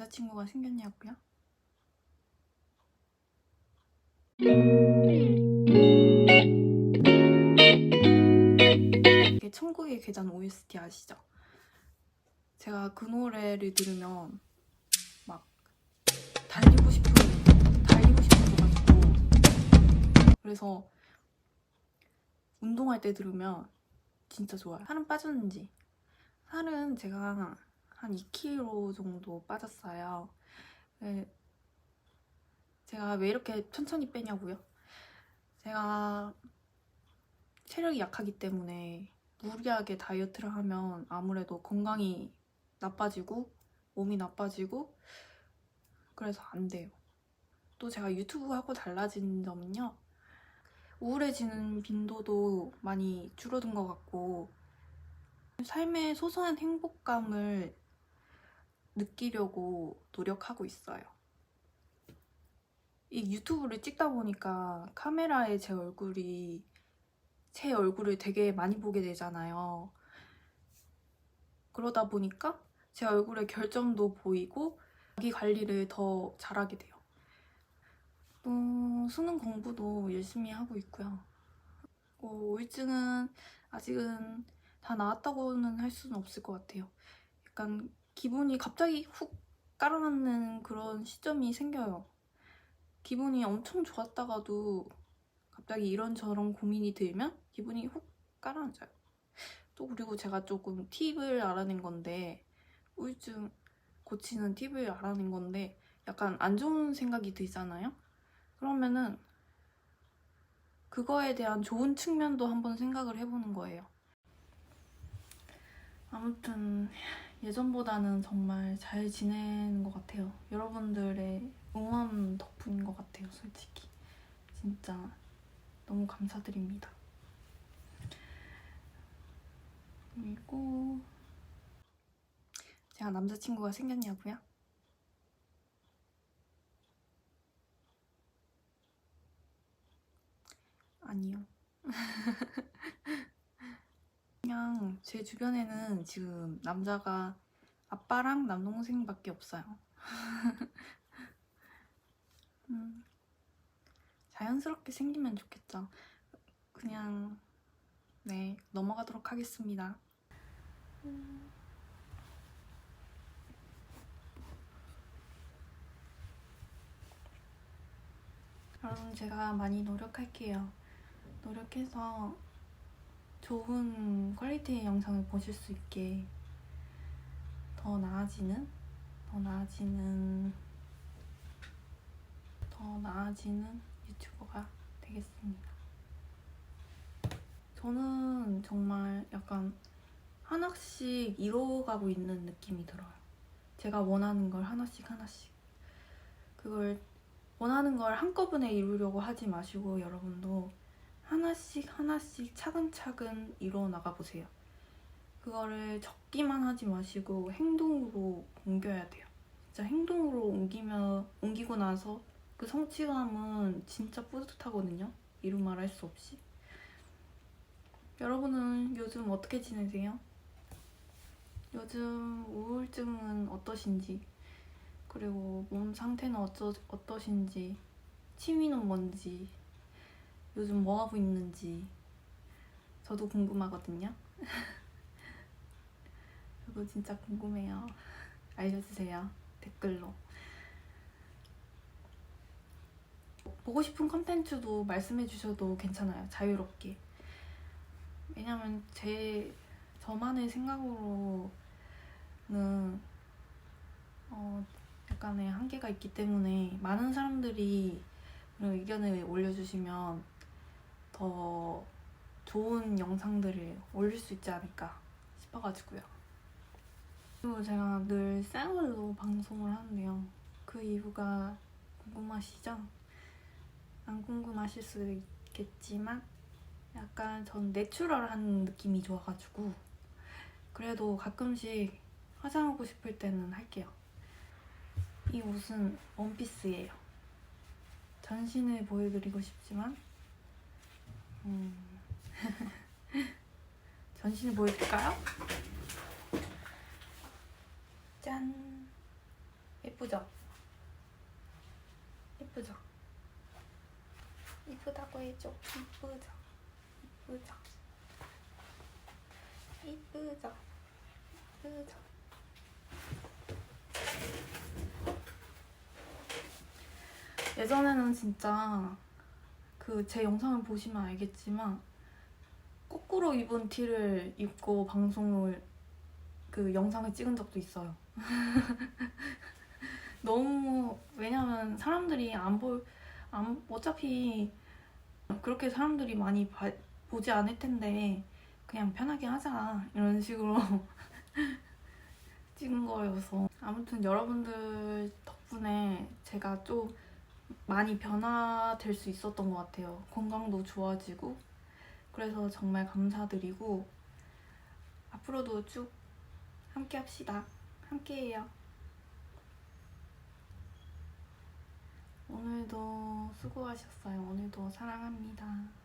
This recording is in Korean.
남자친구가 생겼냐고요? 이게 천국의 계단 OST 아시죠? 제가 그 노래를 들으면 막 달리고 싶은 달리고 싶어가지고 그래서 운동할 때 들으면 진짜 좋아요. 살은 빠졌는지 살은 제가 한 2kg 정도 빠졌어요. 네, 제가 왜 이렇게 천천히 빼냐고요? 제가 체력이 약하기 때문에 무리하게 다이어트를 하면 아무래도 건강이 나빠지고 몸이 나빠지고 그래서 안 돼요. 또 제가 유튜브 하고 달라진 점은요. 우울해지는 빈도도 많이 줄어든 것 같고 삶의 소소한 행복감을 느끼려고 노력하고 있어요. 이 유튜브를 찍다 보니까 카메라에 제 얼굴이 제 얼굴을 되게 많이 보게 되잖아요. 그러다 보니까 제 얼굴의 결점도 보이고 자기 관리를 더 잘하게 돼요. 또 수능 공부도 열심히 하고 있고요. 어, 우울증은 아직은 다 나았다고는 할 수는 없을 것 같아요. 약간 기분이 갑자기 훅 깔아앉는 그런 시점이 생겨요. 기분이 엄청 좋았다가도 갑자기 이런저런 고민이 들면 기분이 훅 깔아앉아요. 또 그리고 제가 조금 팁을 알아낸 건데 우울증 고치는 팁을 알아낸 건데 약간 안 좋은 생각이 들잖아요. 그러면은 그거에 대한 좋은 측면도 한번 생각을 해보는 거예요. 아무튼 예전보다는 정말 잘 지내는 것 같아요. 여러분들의 응원 덕분인 것 같아요, 솔직히. 진짜 너무 감사드립니다. 그리고 제가 남자친구가 생겼냐고요? 아니요. 그냥 제 주변에는 지금 남자가 아빠랑 남동생밖에 없어요. 음, 자연스럽게 생기면 좋겠죠. 그냥 네 넘어가도록 하겠습니다. 음. 여러분 제가 많이 노력할게요. 노력해서 좋은 퀄리티의 영상을 보실 수 있게 더 나아지는 더 나아지는 더 나아지는 유튜버가 되겠습니다. 저는 정말 약간 하나씩 이뤄가고 있는 느낌이 들어요. 제가 원하는 걸 하나씩 하나씩 그걸 원하는 걸 한꺼번에 이루려고 하지 마시고 여러분도 하나씩 하나씩 차근차근 이뤄 나가 보세요. 그거를 적기만 하지 마시고 행동으로 옮겨야 돼요. 진짜 행동으로 옮기면 옮기고 나서 그 성취감은 진짜 뿌듯하거든요. 이루 말할 수 없이. 여러분은 요즘 어떻게 지내세요? 요즘 우울증은 어떠신지, 그리고 몸 상태는 어쩌, 어떠신지, 취미는 뭔지, 요즘 뭐 하고 있는지, 저도 궁금하거든요. 저도 진짜 궁금해요. 알려주세요. 댓글로. 보고 싶은 컨텐츠도 말씀해 주셔도 괜찮아요. 자유롭게. 왜냐면 제 저만의 생각으로는 어, 약간의 한계가 있기 때문에 많은 사람들이 그런 의견을 올려주시면 더 좋은 영상들을 올릴 수 있지 않을까 싶어가지고요. 그리고 제가 늘 생얼로 방송을 하는데요. 그 이유가 궁금하시죠? 안 궁금하실 수도 있겠지만 약간 전 내추럴한 느낌이 좋아가지고 그래도 가끔씩 화장하고 싶을 때는 할게요. 이 옷은 원피스예요. 전신을 보여드리고 싶지만 음... 전신을 보여드릴까요? 짠! 이쁘죠? 이쁘죠? 이쁘다고 해줘. 이쁘죠? 이쁘죠? 이쁘죠? 이쁘죠? 예전에는 진짜 그 제 영상을 보시면 알겠지만 거꾸로 입은 티를 입고 방송을 그 영상을 찍은 적도 있어요. 너무 왜냐면 사람들이 안 볼, 안, 어차피 그렇게 사람들이 많이 봐- 보지 않을 텐데 그냥 편하게 하자 이런 식으로 찍은 거여서 아무튼 여러분들 덕분에 제가 좀 많이 변화될 수 있었던 것 같아요. 건강도 좋아지고 그래서 정말 감사드리고 앞으로도 쭉 함께 합시다. 함께 해요. 오늘도 수고하셨어요. 오늘도 사랑합니다.